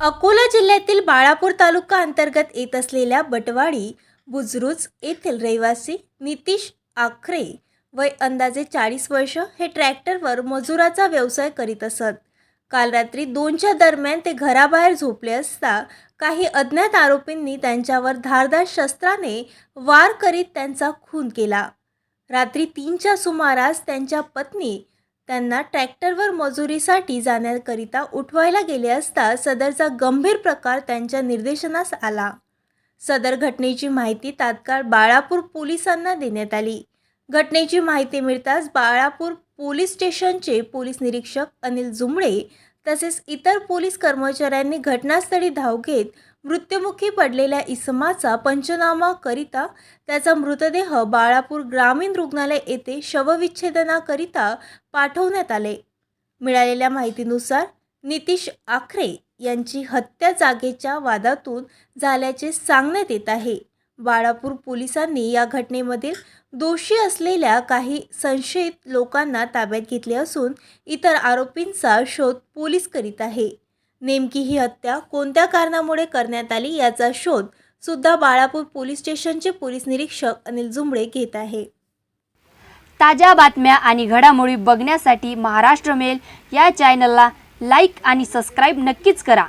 अकोला जिल्ह्यातील बाळापूर तालुका अंतर्गत येत असलेल्या बटवाडी बुजरुज येथील रहिवासी नितीश आखरे वय अंदाजे चाळीस वर्ष हे ट्रॅक्टरवर मजुराचा व्यवसाय करीत असत. काल रात्री दोनच्या दरम्यान ते घराबाहेर झोपले असता काही अज्ञात आरोपींनी त्यांच्यावर धारदार शस्त्राने वार करीत त्यांचा खून केला. रात्री तीनच्या सुमारास त्यांच्या पत्नी त्यांना ट्रॅक्टरवर मजुरीसाठी जाण्याकरिता उठवायला गेले असता सदरचा गंभीर प्रकार त्यांच्या निर्देशनास आला. सदर घटनेची माहिती तात्काळ बाळापूर पोलिसांना देण्यात आली. घटनेची माहिती मिळताच बाळापूर पोलीस स्टेशनचे पोलीस निरीक्षक अनिल जुमळे तसेच इतर पोलीस कर्मचाऱ्यांनी घटनास्थळी धाव घेत मृत्युमुखी पडलेल्या इसमाचा पंचनामा करिता त्याचा मृतदेह बाळापूर ग्रामीण रुग्णालय येथे शवविच्छेदनाकरिता पाठवण्यात आले. मिळालेल्या माहितीनुसार नितीश आखरे यांची हत्या जागेच्या वादातून झाल्याचे सांगण्यात येत आहे. बाळापूर पोलिसांनी या घटनेमधील दोषी असलेल्या काही संशयित लोकांना ताब्यात घेतले असून इतर आरोपींचा शोध पोलीस करीत आहे. नेमकी ही हत्या कोणत्या कारणामुळे करण्यात आली याचा शोध सुद्धा बाळापूर पोलीस स्टेशनचे पोलीस निरीक्षक अनिल जुंबळे घेत आहे. ताज्या बातम्या आणि घडामोडी बघण्यासाठी महाराष्ट्र मेल या चॅनलला लाईक आणि सबस्क्राईब नक्कीच करा.